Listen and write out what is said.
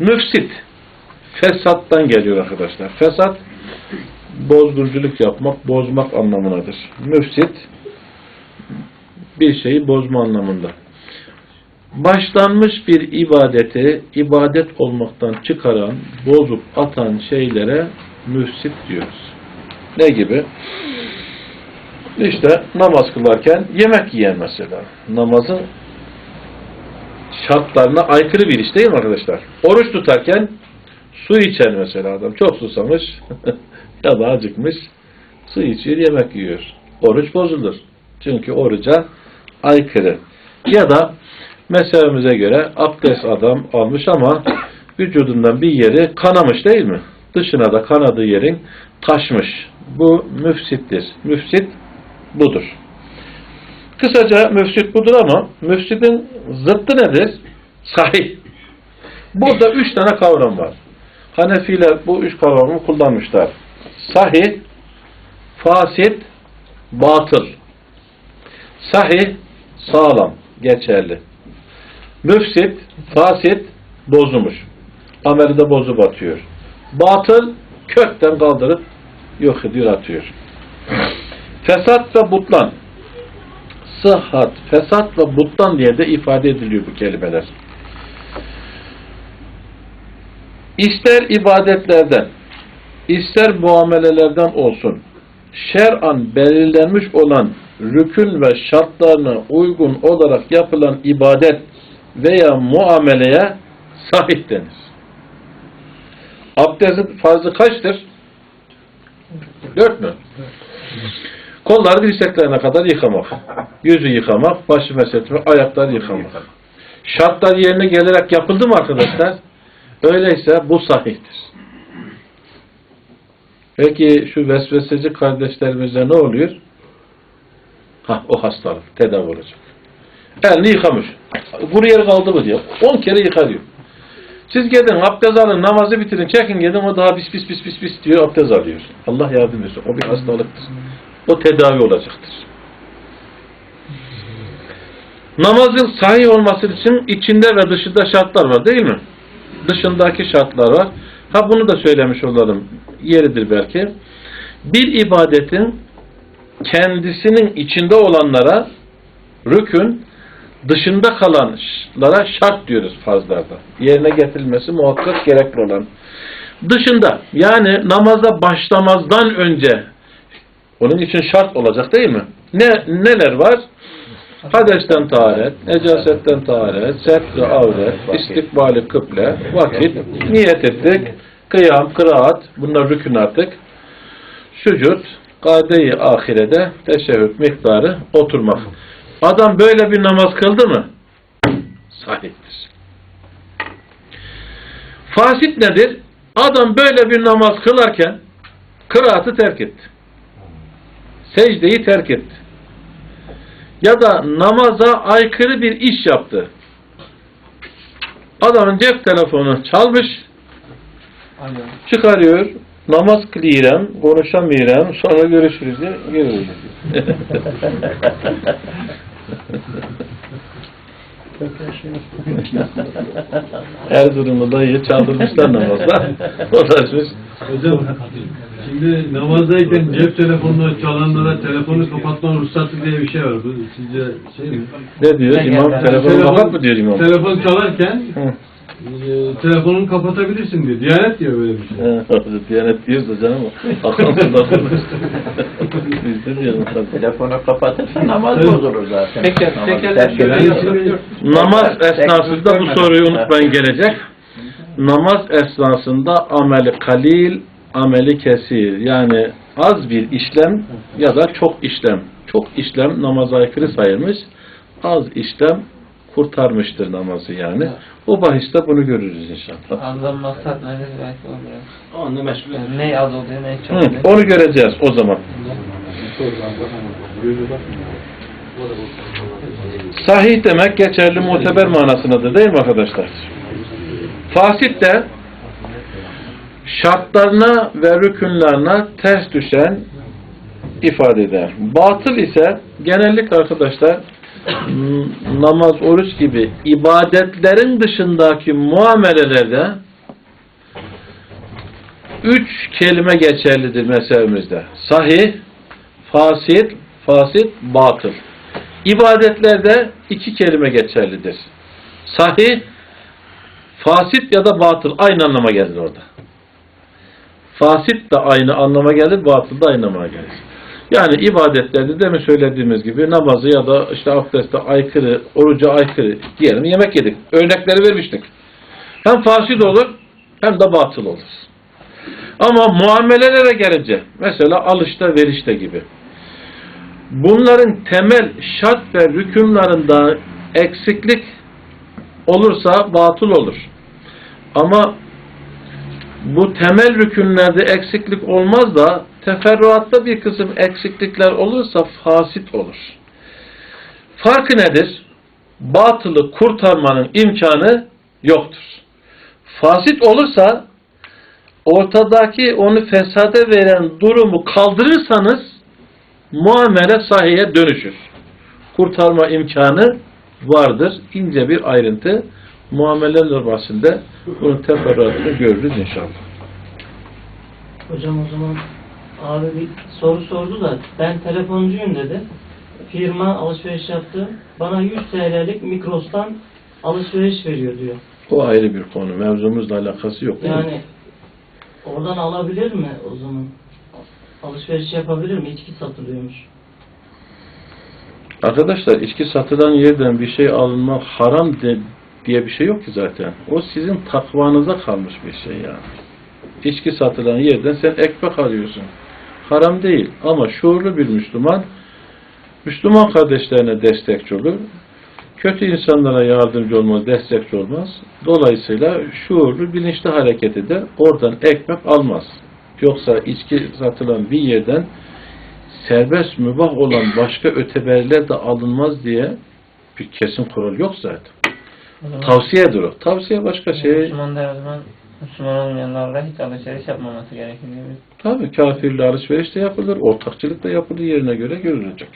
Müfsit. Fesattan geliyor arkadaşlar. Fesat bozguculuk yapmak, bozmak anlamındadır. Müfsit bir şeyi bozma anlamında. Başlanmış bir ibadeti ibadet olmaktan çıkaran, bozup atan şeylere müfsit diyoruz. Ne gibi? İşte namaz kılarken yemek yiyen mesela. Namazın şartlarına aykırı bir iş değil mi arkadaşlar? Oruç tutarken su içen mesela adam. Çok susamış ya da acıkmış. Su içiyor, yemek yiyor. Oruç bozulur. Çünkü oruca aykırı. Ya da mezhebimize göre abdest adam almış ama vücudundan bir yeri kanamış değil mi? Dışına da kanadığı yerin taşmış. Bu müfsittir. Müfsit budur. Kısaca müfsit budur ama müfsidin zıttı nedir? Sahih. Burada üç tane kavram var. Hanefiler bu üç kavramı kullanmışlar. Sahih, fasit, batıl. Sahih, sağlam, geçerli. Müfsit, fasit, bozulmuş. Ameli de bozup atıyor. Batıl, kökten kaldırıp yok ediyor, atıyor. Fesat ve butlan. Sıhhat, fesat ve butlan diye de ifade ediliyor bu kelimeler. İster ibadetlerden, ister muamelelerden olsun, şer'an belirlenmiş olan rükün ve şartlarına uygun olarak yapılan ibadet veya muameleye sahih denir. Abdestin farzı kaçtır? Dört mü? Kolları dirseklerine kadar yıkamak. Yüzü yıkamak, başı mesetmek, ayakları yıkamak. Şartlar yerine gelerek yapıldı mı arkadaşlar? Öyleyse bu sahihtir. Peki şu vesveseci kardeşlerimize ne oluyor? Ha o hastalık tedavi olacak. Elini yıkamış. Kuru yer kaldı mı diyor. On kere yıka diyor. Siz gidin abdest alın, namazı bitirin, çekin gidin o daha pis pis pis pis pis diyor abdest alıyor. Allah yardım etsin. O bir hastalıktır. O tedavi olacaktır. Namazın sahih olması için içinde ve dışında şartlar var değil mi? Dışındaki şartlar var. Ha bunu da söylemiş olalım. Yeridir belki. Bir ibadetin kendisinin içinde olanlara rükün, dışında kalanlara şart diyoruz fazlarda. Yerine getirilmesi muhakkak gerekli olan. Dışında yani namaza başlamazdan önce onun için şart olacak değil mi? Ne neler var? Hadesten taharet, necasetten taharet, setr avret, istikbali kıble, vakit, niyet ettik, kıyam, kıraat, bunlar rükün artık, sücud, kade-i ahirede teşehhüd miktarı oturmak. Adam böyle bir namaz kıldı mı? Sahiptir. Fasit nedir? Adam böyle bir namaz kılarken kıraatı terk etti. Secdeyi terk etti. Ya da namaza aykırı bir iş yaptı. Adamın cep telefonu çalmış, çıkarıyor, namaz kılıyram, konuşamıyorum, sonra görüşürüz diye geri Erzurum'da dayıyı çaldırmışlar namazda. O da açmış. Hocam şimdi namazdayken cep telefonunu çalanlara telefonu kapatma ruhsatı diye bir şey var. Bu sizce şey mi? Ne diyor? İmam telefonu kapat mı diyor imam? Telefon çalarken Hı. e, telefonunu kapatabilirsin diyor. Diyanet diyor böyle bir şey. He, Diyanet diyorsa canım akılsız akılsız. Biz de diyoruz. Telefonu kapatırsa namaz Evet. bozulur zaten. Teker- Namaz tekerler. Yani Namaz esnasında bu soruyu unutmayın gelecek. Namaz esnasında ameli kalil, ameli kesir. Yani az bir işlem ya da çok işlem. Çok işlem namaza aykırı sayılmış. Az işlem kurtarmıştır namazı yani. O bahiste bunu görürüz inşallah. Azam maksat nedir belki o biraz. Meşgul Yani ne az oluyor ne çok oluyor. onu göreceğiz o zaman. Sahih demek geçerli muteber manasındadır değil mi arkadaşlar? Fasit de şartlarına ve rükünlerine ters düşen ifade eder. Batıl ise genellikle arkadaşlar namaz, oruç gibi ibadetlerin dışındaki muamelelerde üç kelime geçerlidir mezhebimizde. Sahih, fasit, fasit, batıl. İbadetlerde iki kelime geçerlidir. Sahih, fasit ya da batıl aynı anlama gelir orada. Fasit de aynı anlama gelir, batıl da aynı anlama gelir. Yani ibadetlerde demin söylediğimiz gibi namazı ya da işte abdeste aykırı, oruca aykırı diyelim yemek yedik. Örnekleri vermiştik. Hem fasit olur hem de batıl olur. Ama muamelelere gelince mesela alışta verişte gibi. Bunların temel şart ve rükümlerinde eksiklik olursa batıl olur. Ama bu temel rükünlerde eksiklik olmaz da teferruatta bir kısım eksiklikler olursa fasit olur. Farkı nedir? Batılı kurtarmanın imkanı yoktur. Fasit olursa ortadaki onu fesade veren durumu kaldırırsanız muamele sahiye dönüşür. Kurtarma imkanı vardır. İnce bir ayrıntı. Muameleler bahsinde bunun teferruatını görürüz inşallah. Hocam o zaman abi bir soru sordu da ben telefoncuyum dedi. Firma alışveriş yaptı. Bana 100 TL'lik Mikros'tan alışveriş veriyor diyor. O ayrı bir konu. Mevzumuzla alakası yok değil mi? Yani oradan alabilir mi o zaman? Alışveriş yapabilir mi? İçki satılıyormuş. Arkadaşlar içki satılan yerden bir şey alınmak haram de, diye bir şey yok ki zaten. O sizin takvanıza kalmış bir şey yani. İçki satılan yerden sen ekmek alıyorsun. Haram değil ama şuurlu bir Müslüman Müslüman kardeşlerine destekçi olur. Kötü insanlara yardımcı olmaz, destekçi olmaz. Dolayısıyla şuurlu, bilinçli hareket eder. Oradan ekmek almaz. Yoksa içki satılan bir yerden serbest mübah olan başka öteberler de alınmaz diye bir kesin kural yok zaten. Zaman Tavsiyedir o. Tavsiye başka şey. Müslüman da o zaman Müslüman olmayanlarla hiç alışveriş yapmaması gerekir? Tabii kafirle alışveriş de yapılır, ortakçılık da yapılır yerine göre görülecek.